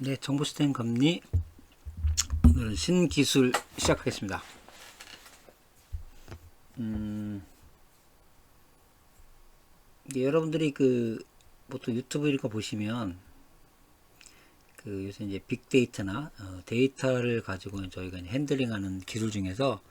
네, 정보 시스템 금리 오늘은 신기술 시작하겠습니다. 음, 이게 여러분들이 그 보통 유튜브 이런 거 보시면 그 요새 이제 빅데이터나 어, 데이터를 가지고 저희가 핸들링하는 기술 중에서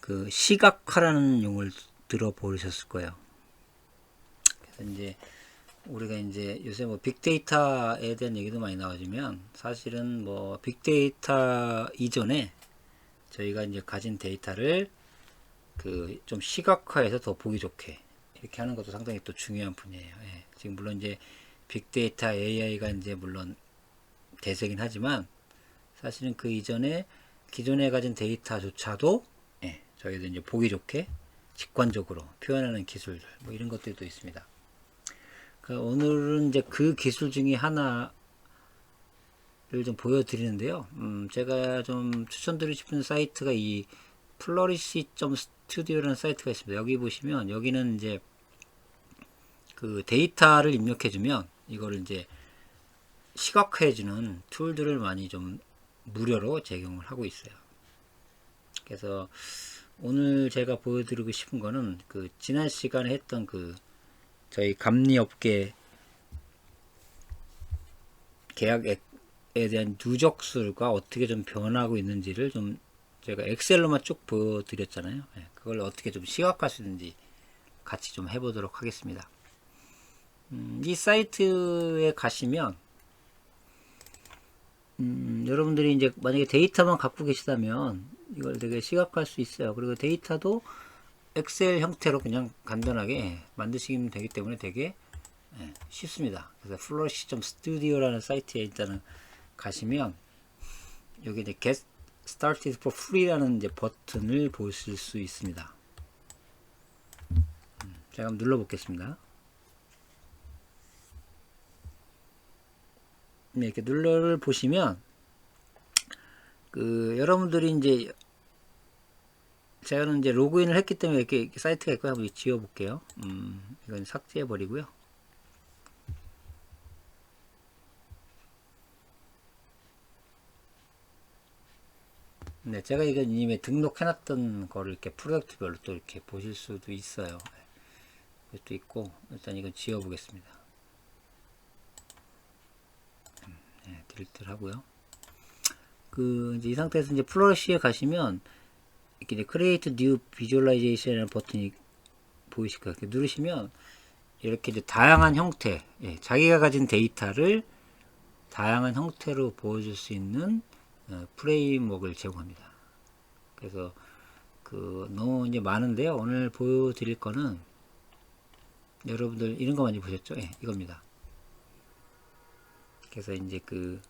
그 시각화라는 용어를 들어보셨을 거예요. 그래서 이제 우리가 이제 요새 뭐 빅데이터에 대한 얘기도 많이 나와지만 사실은 뭐 빅데이터 이전에 저희가 이제 가진 데이터를 그 좀 시각화해서 더 보기 좋게 이렇게 하는 것도 상당히 또 중요한 분야예요. 예. 지금 물론 이제 빅데이터 AI가 이제 물론 대세긴 하지만 사실은 그 이전에 기존에 가진 데이터조차도 예, 저희도 이제 보기 좋게 직관적으로 표현하는 기술들 뭐 이런 것들도 있습니다. 그 오늘은 이제 그 기술 중에 하나를 좀 보여드리는데요. 음, 제가 좀 추천드리고 싶은 사이트가 이 플러리시.스튜디오라는 사이트가 있습니다. 여기 보시면 여기는 이제 그 데이터를 입력해주면 이거를 이제 시각화해주는 툴들을 많이 좀 무료로 제공을 하고 있어요. 그래서 오늘 제가 보여드리고 싶은 거는 그 지난 시간에 했던 그 저희 감리업계 계약에 대한 누적술과 어떻게 좀 변하고 있는지를 좀 제가 엑셀로만 쭉 보여드렸잖아요. 예, 그걸 어떻게 좀 시각화할 수 있는지 같이 좀 해보도록 하겠습니다. 음, 이 사이트에 가시면 음, 여러분들이 이제 만약에 데이터만 갖고 계시다면 이걸 되게 시각화할 수 있어요. 그리고 데이터도 엑셀 형태로 그냥 간단하게 만드시면 되기 때문에 되게 예, 쉽습니다. 그래서 flourish.studio라는 사이트에 일단은 가시면 여기 이제 get started for free라는 이제 버튼을 보실 수 있습니다. 음, 제가 한번 눌러 보겠습니다. 네, 이렇게 눌러를 보시면 그 여러분들이 이제 제가는 이제 로그인을 했기 때문에 이렇게, 이렇게 사이트가 있고 한번 지워 볼게요. 음, 이건 삭제해 버리고요. 네, 제가 이건 이미 등록해놨던 거를 이렇게 프로젝트별로 또 이렇게 보실 수도 있어요. 이것도 있고 일단 이건 지워 보겠습니다. 네, 딜리트를 하고요. 그 이제 이 상태에서 이제 플러시에 가시면 이렇게 이제 Create New Visualization이라는 버튼이 보이실 거예요. 이렇게 누르시면 이렇게 이제 다양한 형태, 예, 자기가 가진 데이터를 다양한 형태로 보여줄 수 있는 어, 프레임워크를 제공합니다. 그래서 그 너무 이제 많은데요. 오늘 보여드릴 거는 여러분들 이런 거 많이 보셨죠? 예, 이겁니다. 그래서 이제 그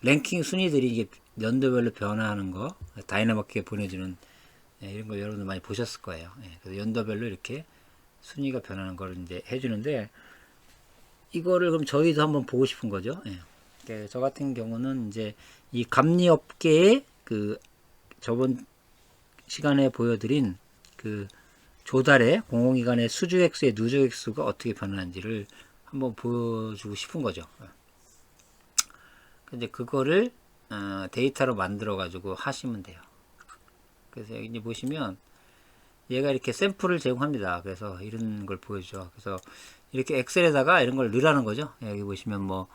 랭킹 순위들이 이게 연도별로 변화하는 거 다이나믹하게 보내주는 예, 이런 거 여러분들 많이 보셨을 거예요. 예, 그래서 연도별로 이렇게 순위가 변하는 걸 이제 해주는데 이거를 그럼 저희도 한번 보고 싶은 거죠. 예. 그러니까 저 같은 경우는 이제 이 감리 업계의 그 저번 시간에 보여드린 그 조달의 공공기관의 수주 액수의 누적 액수가 어떻게 변하는지를 한번 보여주고 싶은 거죠. 근데 그거를 어, 데이터로 만들어 가지고 하시면 돼요. 그래서 여기 이제 보시면 얘가 이렇게 샘플을 제공합니다. 그래서 이런 걸 보여줘. 그래서 이렇게 엑셀에다가 이런 걸 넣으라는 거죠. 여기 보시면 뭐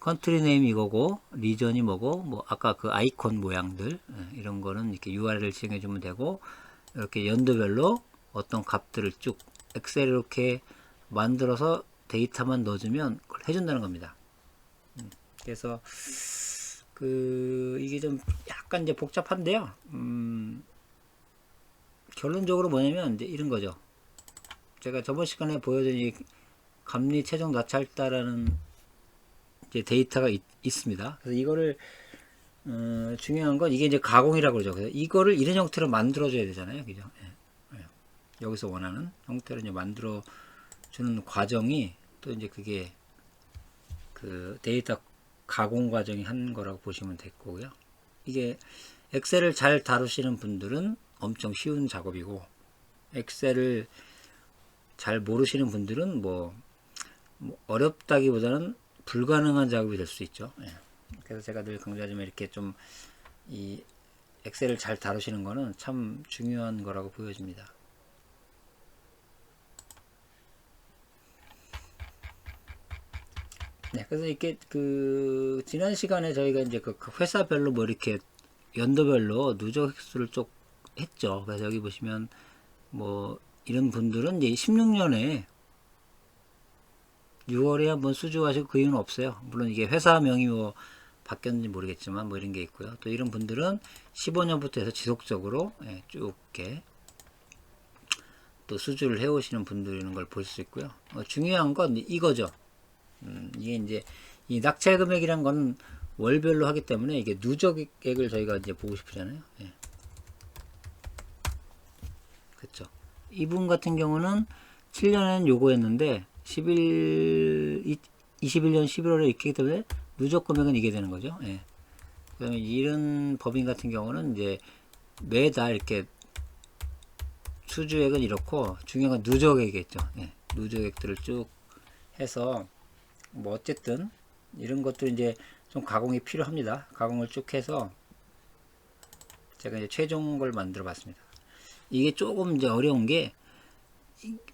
컨트리 네임 이거고 리전이 뭐고 뭐 아까 그 아이콘 모양들 예, 이런 거는 이렇게 URL을 지정해 주면 되고 이렇게 연도별로 어떤 값들을 쭉 엑셀 이렇게 만들어서 데이터만 넣어주면 그걸 해준다는 겁니다. 음, 그래서 그 이게 좀 약간 이제 복잡한데요. 음, 결론적으로 뭐냐면 이제 이런 거죠. 제가 저번 시간에 보여준 이 감리 최종 낙찰다라는 이제 데이터가 있, 습니다 그래서 이거를 어, 중요한 건 이게 이제 가공이라고 그러죠. 그래서 이거를 이런 형태로 만들어줘야 되잖아요, 그죠? 예, 예. 여기서 원하는 형태로 이제 만들어 주는 과정이 또 이제 그게 그 데이터 가공 과정이 한 거라고 보시면 될 거고요. 이게 엑셀을 잘 다루시는 분들은 엄청 쉬운 작업이고 엑셀을 잘 모르시는 분들은 뭐, 뭐 어렵다기보다는 불가능한 작업이 될 수 있죠. 예. 그래서 제가 늘 강조하지만 이렇게 좀 이 엑셀을 잘 다루시는 거는 참 중요한 거라고 보여집니다. 네, 그래서 이렇게 그 지난 시간에 저희가 이제 그 회사별로 뭐 이렇게 연도별로 누적 횟수를 쭉 했죠. 그래서 여기 보시면 뭐 이런 분들은 이제 16년에 6월에 한번 수주하시고 그 이유는 없어요. 물론 이게 회사명이 뭐 바뀌었는지 모르겠지만 뭐 이런 게 있고요. 또 이런 분들은 15년부터 해서 지속적으로 예, 쭉 이렇게 또 수주를 해오시는 분들인 걸 볼 수 있고요. 어, 중요한 건 이거죠. 음, 이게 이제 이 낙찰 금액이란 건 월별로 하기 때문에 이게 누적액을 저희가 이제 보고 싶잖아요. 예. 그렇죠. 이분 같은 경우는 7년엔 요거였는데 11 21년 11월에 있기 때문에 누적 금액은 이게 되는 거죠. 예. 그 다음에 이런 법인 같은 경우는 이제 매달 이렇게 수주액은 이렇고 중요한 건 누적액이겠죠. 예. 누적액들을 쭉 해서 뭐 어쨌든 이런 것도 이제 좀 가공이 필요합니다. 가공을 쭉 해서 제가 이제 최종 걸 만들어 봤습니다. 이게 조금 이제 어려운 게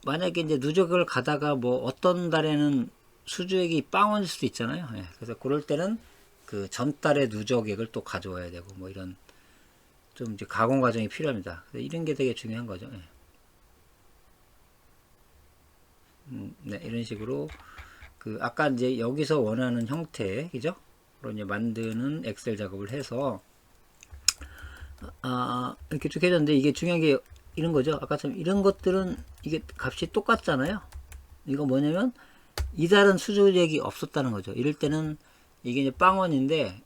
만약에 이제 누적을 가다가 뭐 어떤 달에는 수주액이 빵원일 수도 있잖아요. 예, 그래서 그럴 때는 그 전달의 누적액을 또 가져와야 되고 뭐 이런 좀 이제 가공 과정이 필요합니다. 이런 게 되게 중요한 거죠. 예. 음, 네, 이런 식으로 그 아까 이제 여기서 원하는 형태, 그죠? 로 이제 만드는 엑셀 작업을 해서 아 이렇게 쭉 해줬는데 이게 중요한 게 이런 거죠. 아까처럼 이런 것들은 이게 값이 똑같잖아요. 이거 뭐냐면 이달은 수주액이 없었다는 거죠. 이럴 때는 이게 이제 빵원인데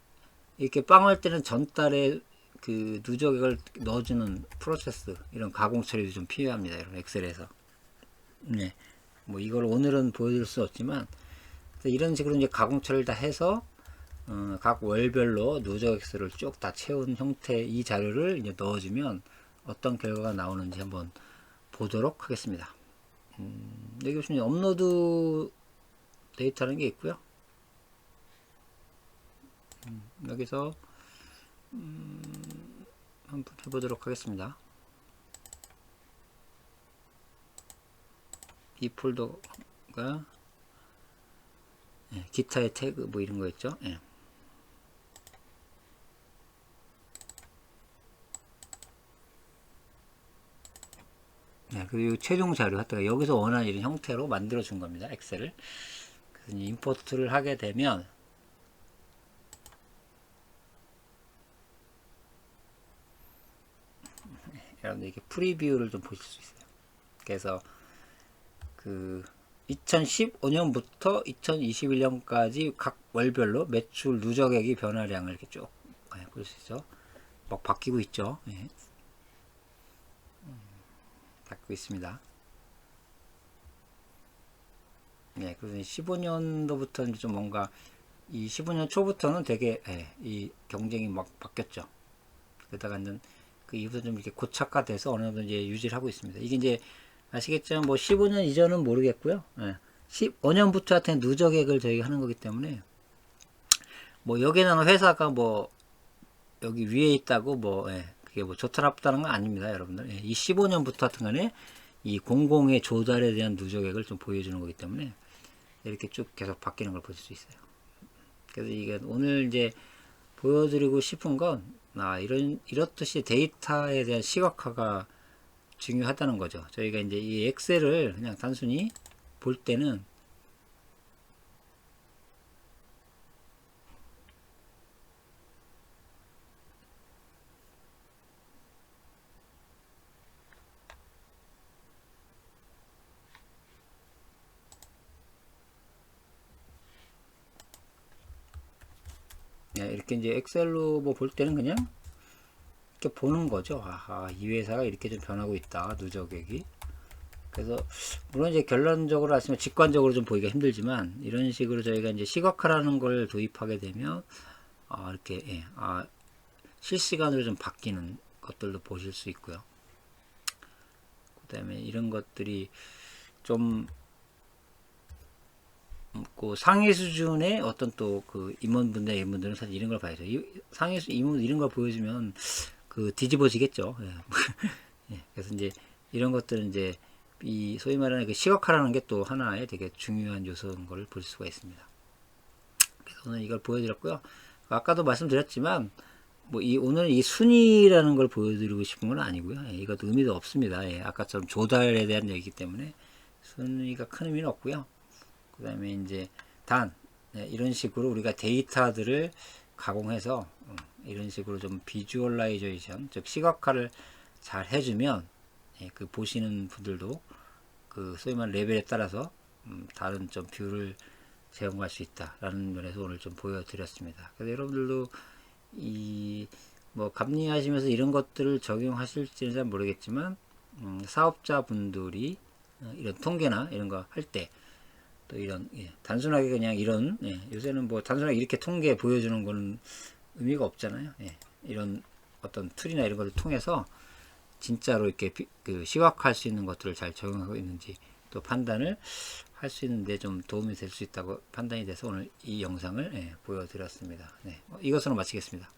이렇게 빵할 때는 전달에 그 누적액을 넣어주는 프로세스 이런 가공 처리도 좀 필요합니다. 이런 엑셀에서 네, 뭐 이걸 오늘은 보여드릴 수 없지만 이런 식으로 이제 가공 처리를 다 해서 어, 각 월별로 누적 엑셀을 쭉다 채운 형태 이 자료를 이제 넣어주면 어떤 결과가 나오는지 한번 보도록 하겠습니다. 음, 여기 보시면 업로드 데이터라는 게 있고요. 음, 여기서 음, 한번 해보도록 하겠습니다. 이 폴더가 예, 기타의 태그 뭐 이런 거 있죠. 예. 네, 그리고 최종 자료 갖다가 여기서 원하는 이런 형태로 만들어 준 겁니다. 엑셀을. 그래서 임포트를 하게 되면 여러분들 이렇게 프리뷰를 좀 보실 수 있어요. 그래서 그 2015년부터 2021년까지 각 월별로 매출 누적액이 변화량을 이렇게 쭉 볼수 네, 있죠. 막 바뀌고 있죠. 네. 바뀌고 있습니다. 네, 그래서 15년도부터는 좀 뭔가 이 15년 초부터는 되게 예, 이 경쟁이 막 바뀌었죠. 그러다가는 그 이후부터 좀 이렇게 고착화돼서 어느 정도 이제 유지를 하고 있습니다. 이게 이제 아시겠지만 뭐 15년 이전은 모르겠고요. 예, 15년부터 하여튼 누적액을 저희가 하는 거기 때문에 뭐 여기는 회사가 뭐 여기 위에 있다고 뭐 예, 그게 뭐 좋다 나쁘다는 건 아닙니다, 여러분들. 예, 이 15년부터 하여튼 간에 이 공공의 조달에 대한 누적액을 좀 보여주는 거기 때문에 이렇게 쭉 계속 바뀌는 걸 보실 수 있어요. 그래서 이게 오늘 이제 보여드리고 싶은 건, 아, 이런, 이렇듯이 데이터에 대한 시각화가 중요하다는 거죠. 저희가 이제 이 엑셀을 그냥 단순히 볼 때는 네, 이렇게 이제 엑셀로 뭐 볼 때는 그냥 이렇게 보는 거죠. 아하, 이 회사가 이렇게 좀 변하고 있다. 누적액이. 그래서 물론 이제 결론적으로 하시면 직관적으로 좀 보기가 힘들지만 이런 식으로 저희가 이제 시각화라는 걸 도입하게 되면 아, 이렇게 예, 아, 실시간으로 좀 바뀌는 것들도 보실 수 있고요. 그다음에 이런 것들이 좀 음, 그 상위 수준의 어떤 또 그 임원분들 임원들은 사실 이런 걸 봐야죠. 이 상위 수 임원 이런 걸 보여주면 그 뒤집어지겠죠. 예. 예, 그래서 이제 이런 것들은 이제 이 소위 말하는 그 시각화라는 게 또 하나의 되게 중요한 요소인 걸 볼 수가 있습니다. 그래서 오늘 이걸 보여드렸고요. 아까도 말씀드렸지만 뭐 이 오늘 이 순위라는 걸 보여드리고 싶은 건 아니고요. 예, 이것도 의미도 없습니다. 예, 아까처럼 조달에 대한 얘기이기 때문에 순위가 큰 의미는 없고요. 그 다음에 이제 단 네, 이런 식으로 우리가 데이터들을 가공해서 음, 이런 식으로 좀 비주얼라이제이션 즉 시각화를 잘 해주면 예, 그 보시는 분들도 그 소위 말하는 레벨에 따라서 음, 다른 좀 뷰를 제공할 수 있다라는 면에서 오늘 좀 보여드렸습니다. 그래서 여러분들도 이 뭐 감리하시면서 이런 것들을 적용하실지는 잘 모르겠지만 음, 사업자분들이 어, 이런 통계나 이런 거 할 때 또 이런 예, 단순하게 그냥 이런 예, 요새는 뭐 단순하게 이렇게 통계 보여주는 거는 의미가 없잖아요. 예, 이런 어떤 툴이나 이런 것을 통해서 진짜로 이렇게 비- 그 시각화할 수 있는 것들을 잘 적용하고 있는지 또 판단을 할 수 있는데 좀 도움이 될 수 있다고 판단이 돼서 오늘 이 영상을 예, 보여드렸습니다. 네, 어, 이것으로 마치겠습니다.